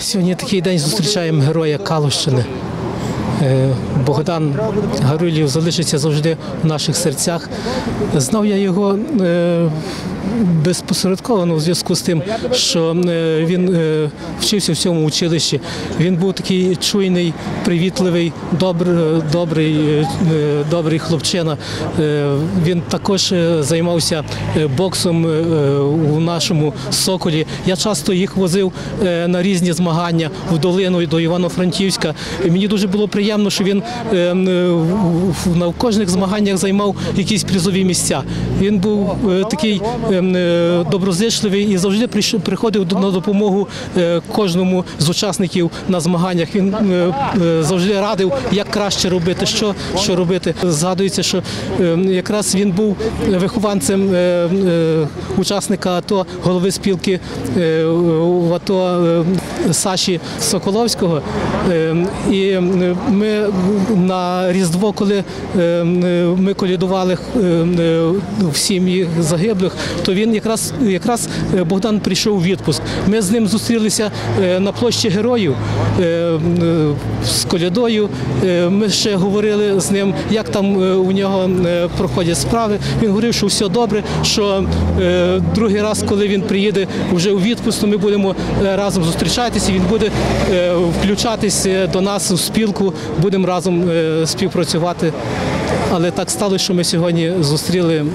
Сьогодні такий день зустрічаємо героя Калущини. Е, Богдан Гарулів залишиться завжди в наших серцях. Знав я його безпосередково в зв'язку з тим, що е, він е, вчився в цьому училищі. Він був такий чуйний, привітливий, е, добрий, е, добрий хлопчина. Він також займався боксом у нашому соколі. Я часто їх возив на різні змагання в долину до Івано-Франківська. Мені дуже було приємно, що він на кожних змаганнях займав якісь призові місця. Він був такий доброзичливий і завжди приходив на допомогу е, кожному з учасників на змаганнях. Він е, е, завжди радив, як краще робити, що, що робити. Згадується, що е, якраз він був вихованцем е, е, учасника АТО, голови спілки е, в АТО е, Саші Соколовського. Е, І е, ми на Різдво, коли ми колядували в сім'ї загиблих, то він якраз якраз Богдан прийшов у відпуск. Ми з ним зустрілися на площі героїв з колядою. Ми ще говорили з ним, як там у нього проходять справи. Він говорив, що все добре, що другий раз, коли він приїде вже у відпуск, ми будемо разом зустрічатися. Він буде е, включатись е, до нас у спілку, будемо разом е, співпрацювати. Але так сталося, що ми сьогодні зустріли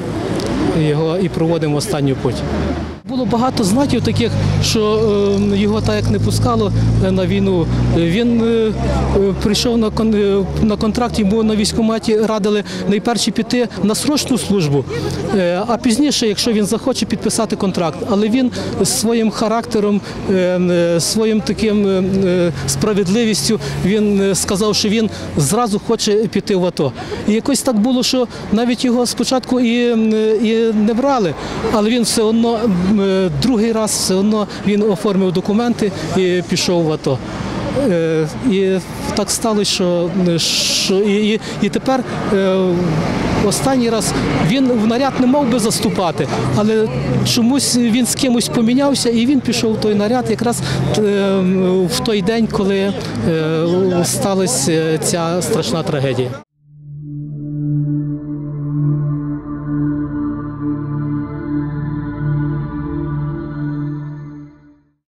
його і проводимо останню путь. Було багато знаків таких, що е, його так як не пускало е, на війну. Він е, е, прийшов на на контракт, йому на військкоматі радили найперше піти на срочну службу, а пізніше, якщо він захоче підписати контракт. Але він своїм характером, своїм таким справедливістю, він сказав, що він зразу хоче піти в АТО. І якось так було, що навіть його спочатку і, не брали, але він все одно другий раз все одно він оформив документи і пішов в АТО. Е, І так сталося, що, що і, і, і тепер е, останній раз він в наряд не мав би заступати, але чомусь він з кимось помінявся і він пішов в той наряд якраз е, в той день, коли е, сталася ця страшна трагедія.